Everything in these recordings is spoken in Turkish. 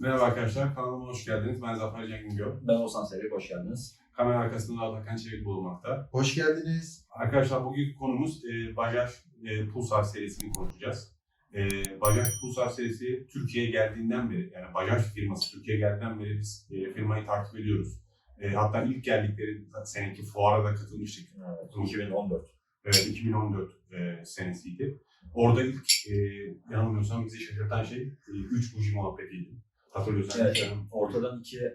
Merhaba arkadaşlar, kanalıma hoş geldiniz. Ben Zafer Cengingöl. Ben Oğuzhan Sevik, hoş geldiniz. Kamera arkasında Atakan Çevik bulunmakta. Hoş geldiniz. Arkadaşlar bugünkü konumuz e, Bajaj e, Pulsar serisini konuşacağız. E, Bajaj Pulsar serisi Türkiye'ye geldiğinden beri, yani Bajaj firması Türkiye'ye geldiğinden beri biz e, firmayı takip ediyoruz. E, hatta ilk geldikleri seneki fuara da katılmıştık. Evet, 2014. Evet, 2014 e, senesiydi. Orada ilk e, yanılmıyorsam bizi şaşırtan şey e, 3 buji muhabbetiydi. Hatırlıyorsan. Evet, ortadan ikiye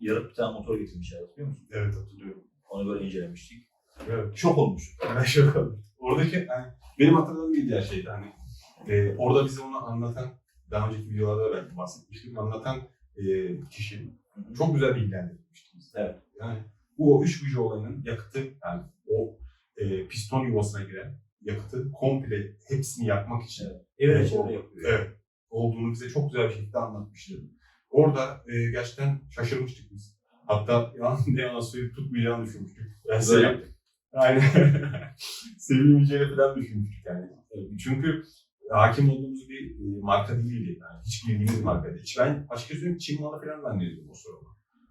yarıp bir tane motor getirmişler, hatırlıyor musun? Evet hatırlıyorum. Onu böyle incelemiştik. Evet. Şok olmuş. Ben şok oldum. Oradaki yani benim hatırladığım bir diğer şeydi hani e, orada bize onu anlatan daha önceki videolarda da belki bahsetmiştim anlatan e, kişi çok güzel bilgilendirilmişti. bizi. Evet. Yani bu o üç buji olayının yakıtı yani o e, piston yuvasına giren yakıtı komple hepsini yakmak için Evre Evet, çevre yapıyor. evet, olduğunu bize çok güzel bir şekilde anlatmıştı. Orada e, gerçekten şaşırmıştık biz. Hatta yalan ne yalan söyleyip tutmayacağını düşünmüştük. Ben seveyim. yaptık. Aynen. Sevilmeyeceğini falan düşünmüştük yani. Çünkü hakim olduğumuz bir e, marka değildi. Yani hiç bildiğimiz marka değil. Hiç ben açıkça söyleyeyim Çin malı falan zannediyordum o sırada.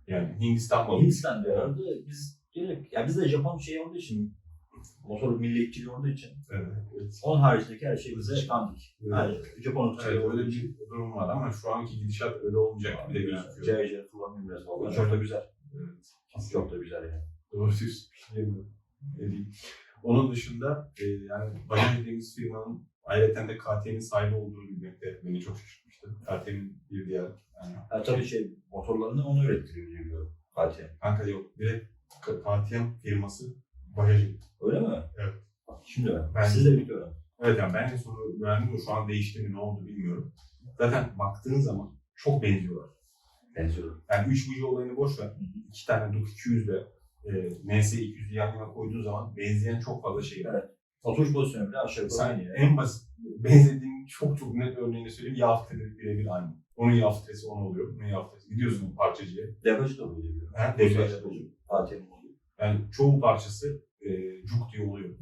Yani Hindistan malı. Hindistan diyorlardı. Biz direkt, ya bizde Japon şey olduğu için, motor milliyetçiliği olduğu için, Evet. onun haricindeki her şey bize kandik. Evet. Yani Japon ırkçılığı Evet, olduğu öyle bir durum var ama şu anki gidişat öyle olmayacak gibi de gözüküyor. CC kullanmıyorum biraz valla. Çok da güzel. Evet. Çok da güzel yani. Doğru diyorsun. Onun dışında e, yani Bajaj dediğimiz firmanın ayrıca de KTM'nin sahibi olduğunu bilmek de beni çok şaşırtmıştı. KTM'nin bir diğer yani Ha, tabii şey, motorlarını onu ürettiriyor diye biliyorum. KTM. kanka yok direkt KTM firması Bajaj'ın. Öyle mi? Evet. Şimdi ben. Ben- Siz de birlikte öğrenin. Evet yani ben en son öğrendim de şu an değişti mi ne oldu bilmiyorum. Zaten baktığın zaman çok benziyorlar. Benziyorum. Yani 3 buji olayını boş ver. İki tane Duke 200 ile e, NS 200'ü yan yana koyduğun zaman benzeyen çok fazla şey var. Evet. Oturuş pozisyonu bile aşağı yukarı aynı yani. en basit benzediğin çok çok net örneğini söyleyeyim. Yağ filtresi birebir aynı. Onun yağ filtresi on oluyor. Bunun yağ filtresi. Gidiyorsun parçacıya. Degajı da böyle diyor. Ha, Degajı Yani çoğu parçası e, cuk diye oluyor.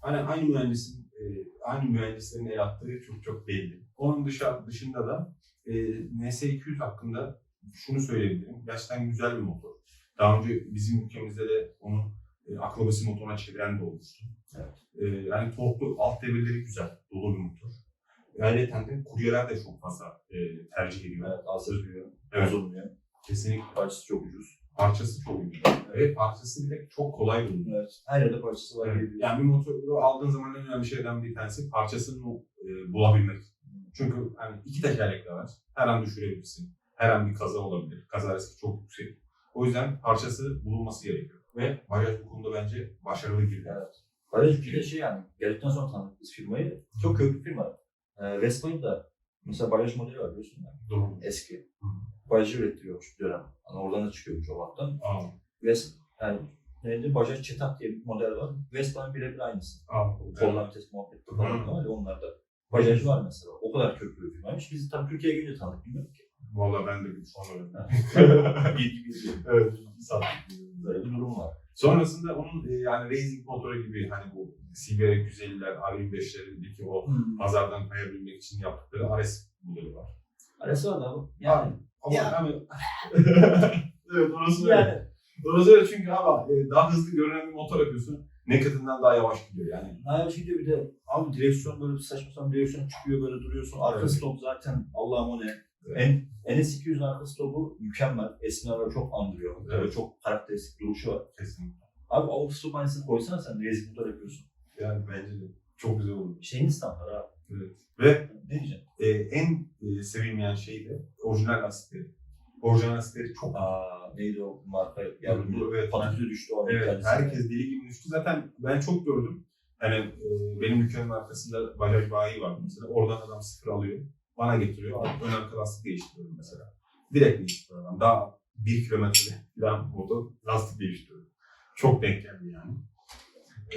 Hani aynı mühendisin, e, aynı mühendislerin el attığı çok çok belli. Onun dışa, dışında da e, NS200 hakkında şunu söyleyebilirim. Gerçekten güzel bir motor. Daha önce bizim ülkemizde de onu e, akrobasi motoruna çeviren de olmuştu. Evet. E, yani torklu, alt devirleri güzel, dolu bir motor. Ayrıca de kuryeler de çok fazla e, tercih ediyor. Evet, az sürüyor. Evet. Kesinlikle. Parçası çok ucuz. Parçası çok ucuz. Ve parçası bile çok kolay bulunuyor. Evet. Her yerde parçası var Evet. Yani bir motoru aldığın zaman en önemli şeyden bir tanesi parçasını e, bulabilmek. Çünkü hani iki tekerlekli araç her an düşürebilirsin. Her an bir kaza olabilir. Kaza riski çok yüksek. O yüzden parçası bulunması gerekiyor. Ve Bajaj bu konuda bence başarılı girdi. Evet. Bajaj bir de şey yani, geldikten sonra tanıdık biz firmayı. Çok köklü firma. Ee, Vespa'nın da mesela Bajaj modeli var biliyorsun yani. Doğru. Eski. Bajaj ürettiriyormuş dönem. Yani oradan da çıkıyormuş o hattan. Aa, Vespa, yani neydi? Bajaj Çetak diye bir model var. Vespa'nın birebir aynısı. Kollar vites muhabbeti falan var ya onlarda. Bajaj var mesela. O kadar köklü bir firmaymış. Biz tabii Türkiye'ye gelince tanıdık bilmiyorum ki. Valla ben de bir son öğrendim. Bilgi bilgi. evet. Sattık. Böyle bir durum var. Sonrasında onun e, yani racing motoru gibi hani bu CBR 250'ler, R25'lerindeki o pazardan kayabilmek için yaptıkları RS modeli var. Arası var da bu. Yani. Ama Ya. hani evet orası öyle. Yani. Orası öyle çünkü abi e, daha hızlı görünen bir motor yapıyorsun. Naked'ından daha yavaş gidiyor yani. Hayır şimdi bir de abi direksiyon böyle saçma sapan direksiyon çıkıyor böyle duruyorsun. Arka Evet. stop zaten Allah'ım o ne. En, NS200'ün arka stopu mükemmel. Eski arabaları çok andırıyor. Evet. Böyle çok karakteristik duruşu var. Kesinlikle. Abi o stop aynısını koysana sen motor yapıyorsun. Yani bence de çok güzel oldu. Şeyin standart ha. Evet. Ve Ne diyeceğim? e, en e, sevilmeyen şey de orijinal lastikleri. Orijinal lastikleri çok Aa, neydi o marka yardımcı? Evet. Patatüsü düştü o Evet, kendisi. herkes deli gibi düştü. Zaten ben çok gördüm. Hani e, benim ülkemin arkasında Bajaj bayi var mesela. Oradan adam sıfır alıyor. Bana getiriyor. Ön arka lastik değiştiriyorum mesela. Direkt değiştiriyorum. Daha bir kilometre falan motor lastik değiştiriyorum. Çok denk geldi yani.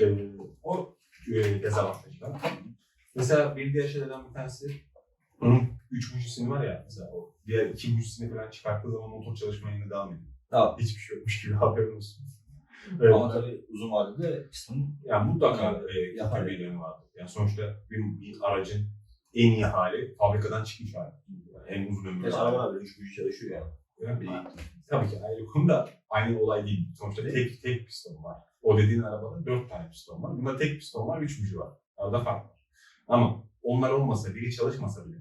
E, o e, dezavantajlar. Mesela bir diğer şeylerden bir tanesi onun üç bujisini var ya mesela o diğer iki bujisini falan çıkarttığı zaman motor çalışmaya yine devam ediyor. Ha, Hiçbir şey yokmuş gibi haberin olsun. Evet. Ama tabii uzun vadede piston Yani mutlaka e, Yapar. bir vardır. Yani sonuçta bir, bir aracın en iyi hali fabrikadan çıkmış hali. Yani en uzun ömürlü hali. arabalar bile 3 buçuk çalışıyor yani. Yani, Bir- tabii ki ayrı konu da aynı olay değil. Sonuçta tek tek piston var. O dediğin arabada dört tane piston var. Bunda tek piston var, üç buji var. Arada fark var. Ama onlar olmasa, biri çalışmasa bile,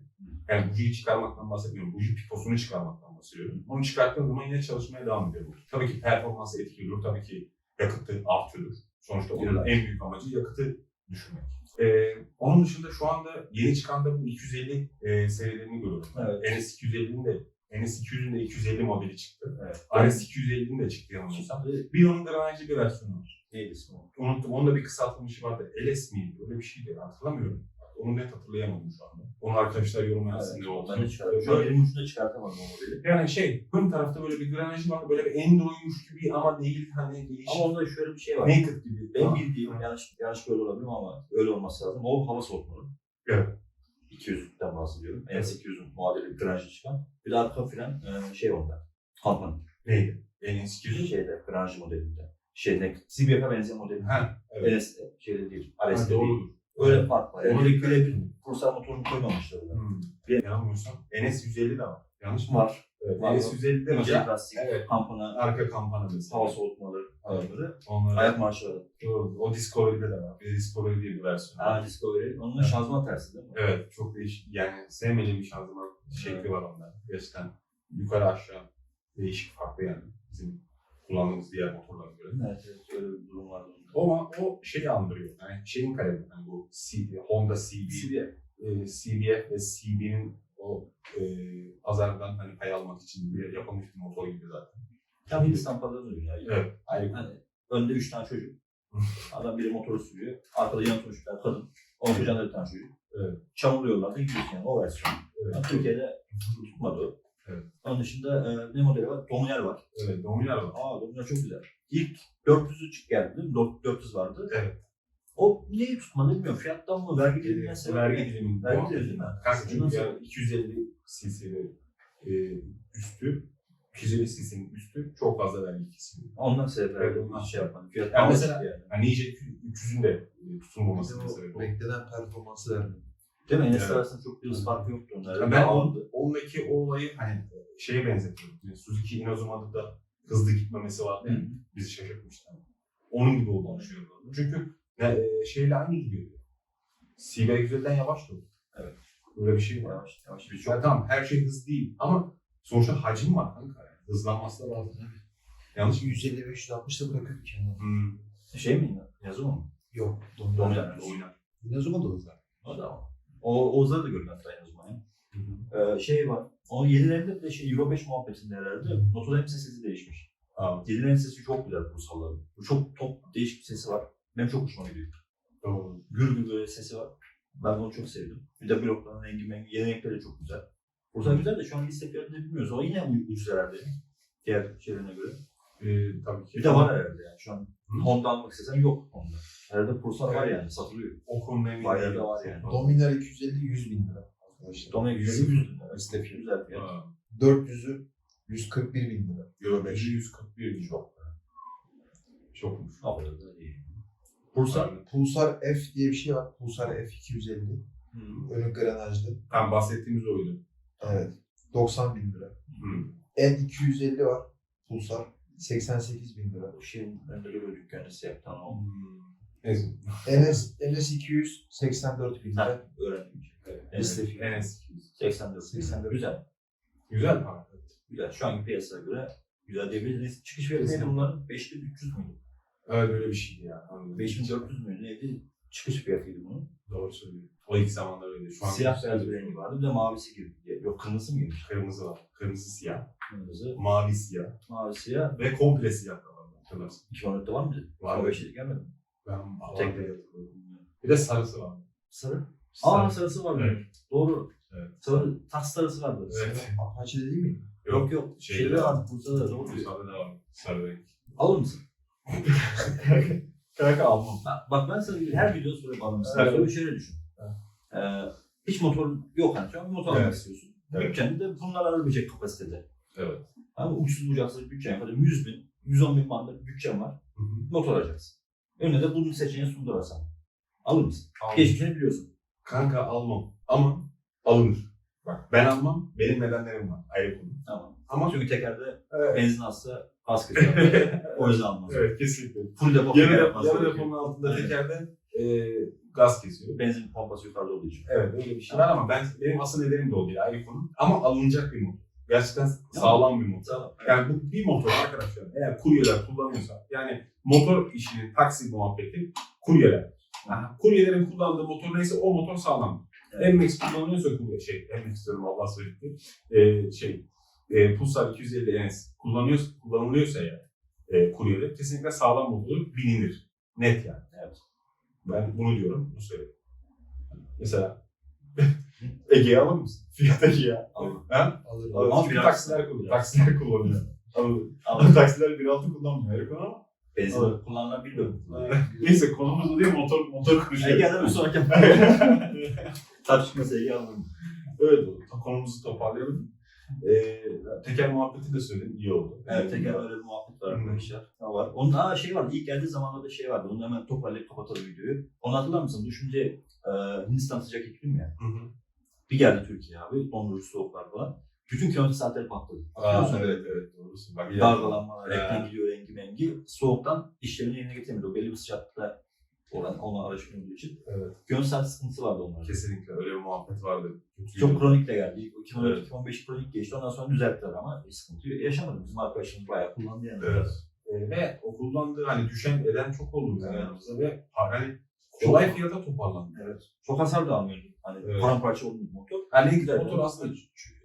yani bujiyi çıkarmaktan bahsetmiyorum. Buji piposunu çıkarmaktan bahsediyorum. Onu çıkarttığın zaman yine çalışmaya devam ediyor. Tabii ki performansı etkili olur. Tabii ki yakıtı artırır. Sonuçta onun en büyük amacı yakıtı düşürmek. Ee, onun dışında şu anda yeni çıkan da bu 250 e, serilerini görüyorum. Evet. NS250'nin de NS200'ün de 250 modeli çıktı. Evet. RS250'nin de çıktı yanılmıyorsam. Bir onun granajlı bir versiyonu var. Neydi ismi? Unuttum. Onun da bir kısaltılmışı vardı. LS miydi? Öyle bir şeydi. Hatırlamıyorum. Onu net hatırlayamadım şu anda. Onu arkadaşlar yorum yazsın ne oldu. Ben de çıkardım. Şu an Böyle- elimin ucunda çıkartamadım o modeli. Yani şey, ön tarafta böyle bir granajı var. Böyle bir Enduro'ymuş gibi ama değil hani değişik. Ama onda şöyle bir şey var. Naked gibi. Ama- bildiğim yanlış yanlış böyle olabilir ama öyle olması lazım. O hava soğutmalı. Evet. 200'den bahsediyorum. Evet. NS200'ün muadili granjı çıkan. Bir de arka fren e, şey onda. Kampan. Neydi? NS200. Şeyde granjı modelinde. Şeyde CBF'e benzeyen modeli. Ha, evet. NS şeyde değil. RS'de değil. Öyle fark var. Ona Yani dikkat ettim. Bursa motorunu koymamışlar. Hmm. Bir yanılmıyorsam NS150 de var. Yanlış mı? Var. Evet. Var. NS150 de Önce plastik, Evet. kampana, arka kampana mesela. hava soğutmaları, ayarları, Onları, ayak marşları. Doğru. O Discovery'de de var. Bir Discovery diye bir versiyon. Ha Discovery. Onun Evet. şanzıman tersi değil mi? Evet. Çok değişik. Yani sevmediğim bir şanzıman şekli var onda. Gerçekten yukarı aşağı değişik farklı yani. Bizim kullandığımız diğer motorlara göre. Evet, evet öyle bir durum vardı. Ama o şeyi andırıyor. Yani şeyin kalemi. Yani bu C, Honda CB, e, CBF ve CB'nin o e, pazardan hani pay almak için bir yapılmış bir motor gibi zaten. Tam Hindistan pazarı ya. Evet. Hani, hani önde üç tane çocuk. Adam biri motoru sürüyor. Arkada yan çocuklar kadın. Onun kucağında bir tane çocuk. Evet. Çamurluyorlar da gidiyorsun yani o versiyon. Evet. Türkiye'de tutmadı o. Evet. Onun dışında e, ne modeli var? Dominar var. Evet. Dominar var. Aa Dominar çok güzel. İlk 400'ü çık geldi değil mi? Dört- 400 vardı. Evet. O niye tutmadı bilmiyorum. Fiyattan mı? Vergi diliminden sebep Vergi mi? dilimi. Vergi dilimi değil mi? Kanka çünkü Nasıl? ya 250 cc'de e, üstü 250 cc'nin üstü çok fazla vergi kesiliyor. Ondan sebep Evet, vergi ondan. şey yapmadı. Fiyat Yani mesela- çıktı yani. Yani Ninja 300'ün de e, sebebi o. beklenen performansı vermiyor. Değil mi? Enes Evet. arasında çok bir farkı yoktu onlarda. Ya Ben aldı. ondaki o olayı hani şeye benzetiyorum. Yani Suzuki Inazuma'da da hızlı gitmemesi vardı. ya, Bizi şaşırtmıştı. Onun gibi olduğunu düşünüyorum. Çünkü ne, e, şeyle aynı gidiyordu. CB150'den yavaştı o. Evet. Böyle bir şey var. Yavaş yavaş bir Ya çok. tamam her şey hız değil ama sonuçta hacim var kanka. Yani. Hızlanması da lazım. Yanlış mı? 150 ve 160 da bırakıyor kendini. Hmm. Şey mi? Yazı mı? Yok. Dominar. Oynar. Inazuma da hızlar. O da o. O Oğuzları da azından. ya. Ee, şey var. O 7'lerinde de şey Euro 5 muhabbetinde herhalde motor hem sesi değişmiş. Tamam. 7'lerin sesi çok güzel Bursalıların. Bu çok top değişik bir sesi var. Benim çok hoşuma gidiyor. Doğru. Gür gür böyle sesi var. Ben onu çok sevdim. Bir de blokların rengi mengi, yeni renkleri de çok güzel. Bursa güzel de şu an liste fiyatını bilmiyoruz. O yine ucuz herhalde. Diğer şeylerine göre. Ee, tabii ki. Bir de var herhalde yani. Şu an. Honda almak istesen yok Honda. Herhalde Pulsar var yani satılıyor. O konuda emin Bayağı değilim. da var yani. Dominar 250 100 bin lira arkadaşlar. Dominar güzel bir Liste fiyatı. Güzel fiyat. Aa, 400'ü 141 bin lira. Euro 5. 141 çok. Çokmuş. O kadar da değil. Bursa. Pulsar F diye bir şey var. Pulsar F 250. Önü granajlı. Tam bahsettiğimiz oydu. Evet. 90 bin lira. Hı. N 250 var. Pulsar 88 bin lira. O şeyin de böyle dükkanı tamam. o. NS, NS 200 84 bin Ha, lira. öğrendim. Evet. Liste fiyatı. NS. 84. 84. Güzel. Güzel para. Güzel. Şu anki piyasaya göre güzel diyebiliriz. Çıkış fiyatı neydi bunların? 5300 müydü? Öyle öyle bir şeydi ya. Anladım. 5400 müydü neydi? Çıkış fiyatıydı bunun. Doğru söylüyor. O ilk zamanlar öyle. Şu an Siyah beyaz bir rengi vardı. Bir de mavisi girdi. Yok kırmızı mı girmiş? Kırmızı var. Kırmızı siyah. Kırmızı, Mavi siyah. mavi siyah. Ve komple siyah da var. Hatırlarsın. 2014'te var mıydı? Var. 15'te gelmedi mi? Ben Tek Tek. Bir de sarısı var. Sarı. Aa Sarı. sarısı vardı. Evet. Doğru. Evet. Sarı, tas sarısı vardı. Evet. Apache değil mi? Yok yok. Şeyde Şeyde var. Bursa'da da doğru. Sarı da var. Sarı renk. Alır mısın? Kanka almam. Bak, bak ben sana her video soruyorum alır mısın? Evet. Şöyle şöyle düşün. Ee, hiç motorun yok hani şu an bir motor almak Evet. istiyorsun. Evet. Bütçeni de bunlar alabilecek kapasitede. Evet. Ama uçsuz bucaksız bütçen kadar 100 bin, 110 bin bandında bütçen var. Hı hı. Motor alacaksın. Önüne de bunun seçeneğini sundular sana. Alır mısın? Almam. Geçmişini biliyorsun. Kanka almam. Ama alınır. Bak ben almam, benim nedenlerim var. Ayrı konu. Tamam. Ama Çünkü tekerde evet, benzin alsa az kesiyor. o yüzden almaz. evet kesinlikle. Full depo Yarı, yapmaz. yarı gerekiyor. deponun altında Aynen. tekerde e, gaz kesiyor. Benzin pompası yukarıda olduğu için. Evet öyle bir şey var ama ben benim asıl nedenim de o değil ayrı konu. Ama alınacak bir motor. Gerçekten sağlam bir motor. Tamam. Yani bu bir motor arkadaşlar eğer kuryeler kullanıyorsa yani motor işinin taksi muhabbeti kuryeler. Yani kuryelerin kullandığı motor neyse o motor sağlam. Evet. MX kullanıyorsa kurye şey MX diyorum Allah söyledi. Ee, şey e, Pulsar 250 NS kullanıyor, kullanılıyorsa eğer e, kuryede kesinlikle sağlam motoru bilinir. Net yani. Evet. Ben bunu diyorum, bunu söylüyorum. Mesela Ege'yi alır mısın? Fiyat Ege'yi. Alırım. Ha? Alır. Alır. Ama biraz- taksiler kullanıyor. Taksiler kullanıyor. Alır. Ama taksiler 1.6 kullanmıyor. Konu ama. benzin kullanılan bilmiyorum. Neyse konumuz o değil motor motor Ege konuşuyoruz. adam bir sonraki tartışması Ege alırım. Evet konumuzu toparlayalım. Ee, teker muhabbeti de söyledim iyi oldu. Evet teker öyle bir muhabbet var arkadaşlar. Ne var? Onun daha şey vardı. İlk geldiği zamanlarda şey vardı. Onu hemen toparlayıp kapatalım videoyu. Onu hatırlar mısın? Düşünce e, Hindistan sıcak iklim ya. Hı hı. Bir geldi Türkiye abi. Dondurucu soğuklar falan. Bütün kilometre saatleri patladı. Aa, evet evet doğrusun. Bak, Dalgalanmalar, Ya. renkten gidiyor rengi mengi. Soğuktan işlerini yerine getiremedi. O belli bir sıcaklıkta olan ona araştırıldığı için. Evet. Gönül saat sıkıntısı vardı onlarda. Kesinlikle öyle bir muhabbet vardı. Kötüydü. Çok kronik de geldi. İlk 2014 Evet. 2015 kronik geçti. Ondan sonra düzelttiler ama bir sıkıntı yaşamadı. Bizim arkadaşımız bayağı kullandı yani. Evet. Ee, ve o kullandığı hani düşen eden çok oldu bizim Evet. yanımızda ve hani kolay fiyata toparlandı. Evet. Çok hasar da almıyordu. Hani Evet. paramparça olmuyor motor. Yani Güzel. motor aslında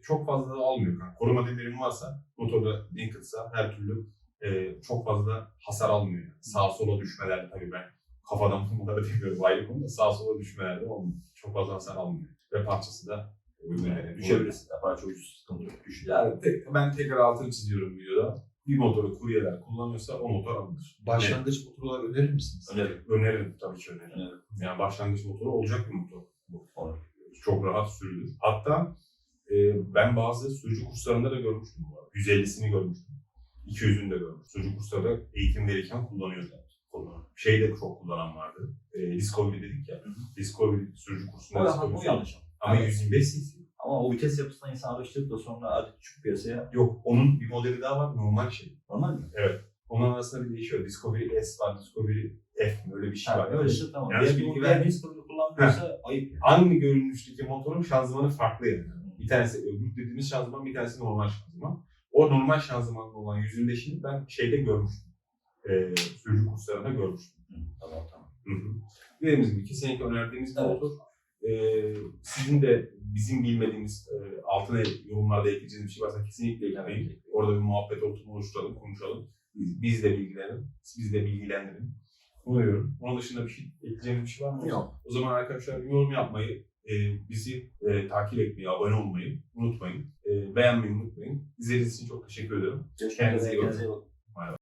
çok fazla almıyor. Yani koruma demirin varsa motorda naked'sa her türlü e, çok fazla hasar almıyor. Yani. Sağa sola düşmeler tabii ben kafadan bunları demiyorum ayrı konu da sağa sola düşmeler de olmuyor. Çok fazla hasar almıyor. Ve parçası da uygun yani. Düşebilirsin. Parça ucuz sıkıntı yok. Yani tek, ben tekrar altını çiziyorum videoda. Bir motoru kuryeler kullanıyorsa o motor alınır. Başlangıç motor olarak önerir misiniz? Öneririm. Öneririm tabii ki öneririm. Öneririm. Yani başlangıç motoru olacak bir motor. bu. Çok rahat sürülür. Hatta e, ben bazı sürücü kurslarında da görmüştüm bu arada. 150'sini görmüştüm. 200'ünü de görmüştüm. Sürücü kurslarında eğitim verirken kullanıyordu. Kullanıyor. Şey de çok kullanan vardı. E, Discovery dedik ya. Discovery sürücü O, kursunda o Discovery- yanlış. Ama 125 cc. Ama o vites yapısına insan alıştırıp da sonra hadi çık piyasaya. Yok onun bir modeli daha var normal şey. Normal mi? Onun arasında bir değişiyor. Discovery S var, Discovery F mi? Öyle bir şey var. öyle işte tamam. Yanlış Diğer bilgi bilgi vermeyeyim. vermeyiz. Bunu kullanmıyorsa ayıp yani. Aynı görünüşteki motorun şanzımanı farklı yani. Bir tanesi öbür dediğimiz şanzıman, bir tanesi normal şanzıman. O normal şanzımanlı olan 125'ini ben şeyde görmüştüm. Ee, sürücü kurslarında görmüştüm. Tamam tamam. Hı hı. Dediğimiz gibi kesinlikle önerdiğimiz bir Evet. motor. Ee, sizin de bizim bilmediğimiz e, altına yorumlarda ekleyeceğiniz bir şey varsa kesinlikle ekleyin. Orada bir muhabbet ortamı oluşturalım, konuşalım. Biz, biz de bilgilenelim, biz de bilgilendirin. Diyorum. Onun dışında bir şey ekleyeceğiniz bir şey var mı? Yok. O zaman arkadaşlar yorum yapmayı, e, bizi e, takip etmeyi, abone olmayı unutmayın. E, beğenmeyi unutmayın. İzlediğiniz için çok teşekkür ederim. Görüşmek Kendinize üzere. iyi bakın. Kendinize iyi bakın.